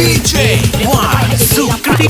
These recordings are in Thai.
DJ Y Sucre.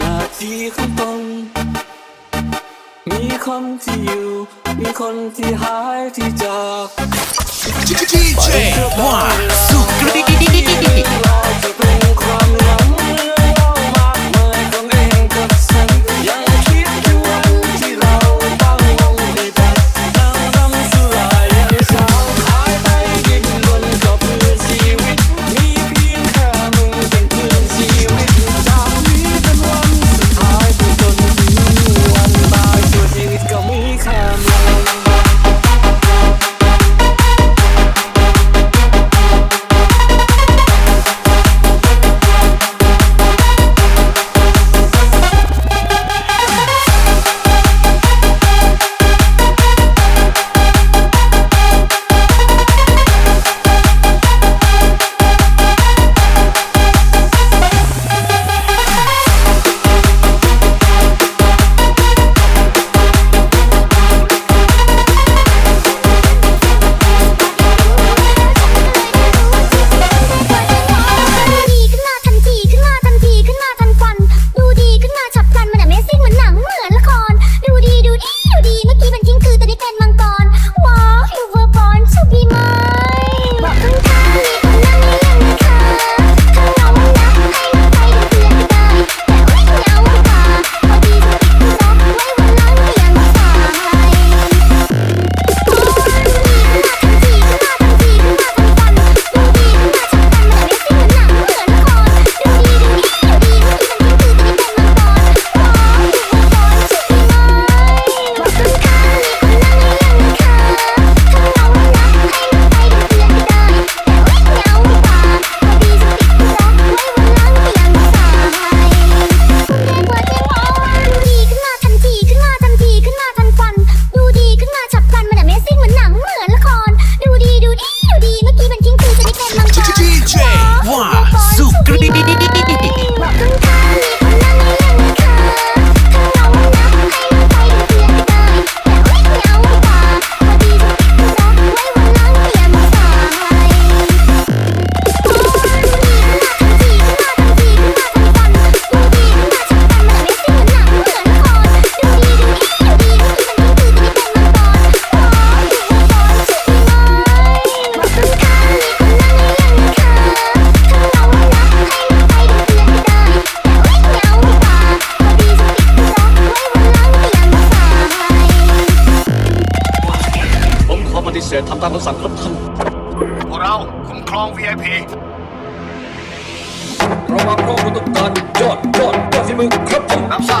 นาทีข้างตนมีคนที่อยู่ มีคนที่หายที่จากไปเพื่อไปลาลอยจะเป็นความรักอนยอดยอดยอดฝีมือครับองค์อาชา